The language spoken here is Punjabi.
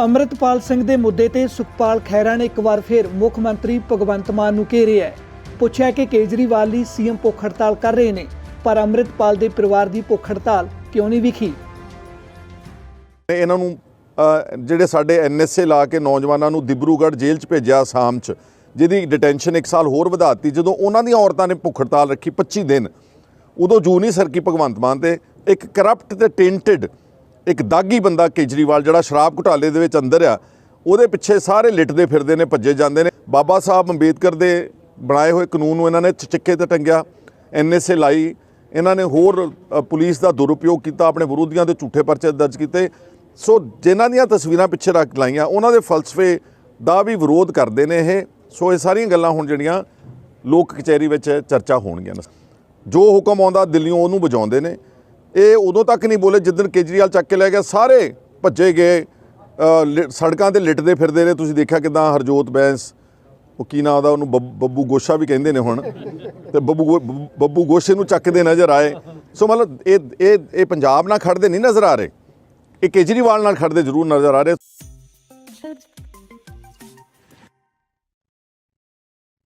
ਅੰਮ੍ਰਿਤਪਾਲ ਸਿੰਘ ਦੇ ਮੁੱਦੇ ਤੇ ਸੁਖਪਾਲ ਖਹਿਰਾ ਨੇ ਇੱਕ ਵਾਰ ਫਿਰ ਮੁੱਖ ਮੰਤਰੀ ਭਗਵੰਤ ਮਾਨ ਨੂੰ ਘੇਰਿਆ ਹੈ। ਪੁੱਛਿਆ ਕਿ ਕੇਜਰੀਵਾਲ ਲਈ ਸੀਐਮ ਭੁੱਖ ਹੜਤਾਲ ਕਰ ਰਹੇ ਨੇ, ਪਰ ਅੰਮ੍ਰਿਤਪਾਲ ਦੇ ਪਰਿਵਾਰ ਦੀ ਭੁੱਖ ਹੜਤਾਲ ਕਿਉਂ ਨਹੀਂ ਵਿਖੀ? ਇਹਨਾਂ ਨੂੰ ਜਿਹੜੇ ਸਾਡੇ ਐਨਐਸਏ ਲਾ ਕੇ ਨੌਜਵਾਨਾਂ ਨੂੰ ਦਿਬਰੂਗੜ੍ਹ ਜੇਲ੍ਹ 'ਚ ਭੇਜਿਆ ਆਸਾਮ 'ਚ, ਜਿਹਦੀ ਡਿਟੈਂਸ਼ਨ ਇੱਕ ਸਾਲ ਹੋਰ ਵਧਾਤੀ, ਜਦੋਂ ਉਹਨਾਂ ਦੀਆਂ ਔਰਤਾਂ ਨੇ ਭੁੱਖ ਹੜਤਾਲ ਰੱਖੀ 25 ਦਿਨ, ਉਦੋਂ ਜੂ ਨਹੀਂ ਸਰਕੀ ਭਗਵੰਤ ਮਾਨ ਤੇ, ਇੱਕ ਕਰਪਟ ਤੇ ਟੈਂਟਡ ਇੱਕ ਦਾਗੀ ਬੰਦਾ ਕੇਜਰੀਵਾਲ ਜਿਹੜਾ ਸ਼ਰਾਬ ਘੁਟਾਲੇ ਦੇ ਵਿੱਚ ਅੰਦਰ ਆ, ਉਹਦੇ ਪਿੱਛੇ ਸਾਰੇ ਲਿਟਦੇ ਫਿਰਦੇ ਨੇ, ਭੱਜੇ ਜਾਂਦੇ ਨੇ। ਬਾਬਾ ਸਾਹਿਬ ਅੰਬੇਦਕਰ ਦੇ ਬਣਾਏ ਹੋਏ ਕਾਨੂੰਨ ਨੂੰ ਇਹਨਾਂ ਨੇ ਚਿੱਕੇ ਤੇ ਟੰਗਿਆ ਐਨਐਸਏ ਲਾਈ, ਇਹਨਾਂ ਨੇ ਹੋਰ ਪੁਲਿਸ ਦਾ ਦੁਰਉਪਯੋਗ ਕੀਤਾ, ਆਪਣੇ ਵਿਰੋਧੀਆਂ ਦੇ ਝੂਠੇ ਪਰਚੇ ਦਰਜ ਕੀਤੇ। ਸੋ ਜਿਨ੍ਹਾਂ ਦੀਆਂ ਤਸਵੀਰਾਂ ਪਿੱਛੇ ਰੱਖ ਲਾਈਆਂ, ਉਹਨਾਂ ਦੇ ਫਲਸਫੇ ਦਾ ਵੀ ਵਿਰੋਧ ਕਰਦੇ ਨੇ ਇਹ। ਸੋ ਇਹ ਸਾਰੀਆਂ ਗੱਲਾਂ ਹੁਣ ਜਿਹੜੀਆਂ ਲੋਕ ਕਚਹਿਰੀ ਵਿੱਚ ਚਰਚਾ ਹੋਣਗੀਆਂ ਜੋ ਹੁਕਮ ਆਉਂਦਾ ਦਿੱਲੀੋਂ ਉਹਨੂੰ ਵਜਾਉਂਦੇ ਨੇ। ਇਹ ਉਦੋਂ ਤੱਕ ਨਹੀਂ ਬੋਲੇ ਜਿੱਦਣ ਕੇਜਰੀਵਾਲ ਚੱਕ ਕੇ ਲੈ ਗਿਆ ਸਾਰੇ ਭੱਜੇ ਗਏ ਲਿ- ਸੜਕਾਂ ਤੇ ਲਿਟਦੇ ਫਿਰਦੇ ਨੇ ਤੁਸੀਂ ਦੇਖਿਆ ਕਿਦਾਂ ਹਰਜੋਤ ਬੈਂਸ, ਉਹ ਕੀ ਨਾਂ ਉਹਦਾ ਉਹਨੂੰ ਬੱਬ- ਬੱਬੂ ਗੋਸ਼ਾ ਵੀ ਕਹਿੰਦੇ ਨੇ ਹੁਣ। ਤੇ ਬੱਬੂ ਗੋ- ਬੱਬੂ ਗੋਸ਼ੇ ਨੂੰ ਚੱਕਦੇ ਨਜ਼ਰ ਆਏ। ਸੋ ਮਤਲਬ ਇਹ ਇਹ ਇਹ ਪੰਜਾਬ ਨਾਲ ਖੜਦੇ ਨਹੀਂ ਨਜ਼ਰ ਆ ਰਹੇ। ਇਹ ਕੇਜਰੀਵਾਲ ਨਾਲ ਖੜਦੇ ਜ਼ਰੂਰ ਨਜ਼ਰ ਆ ਰਹੇ।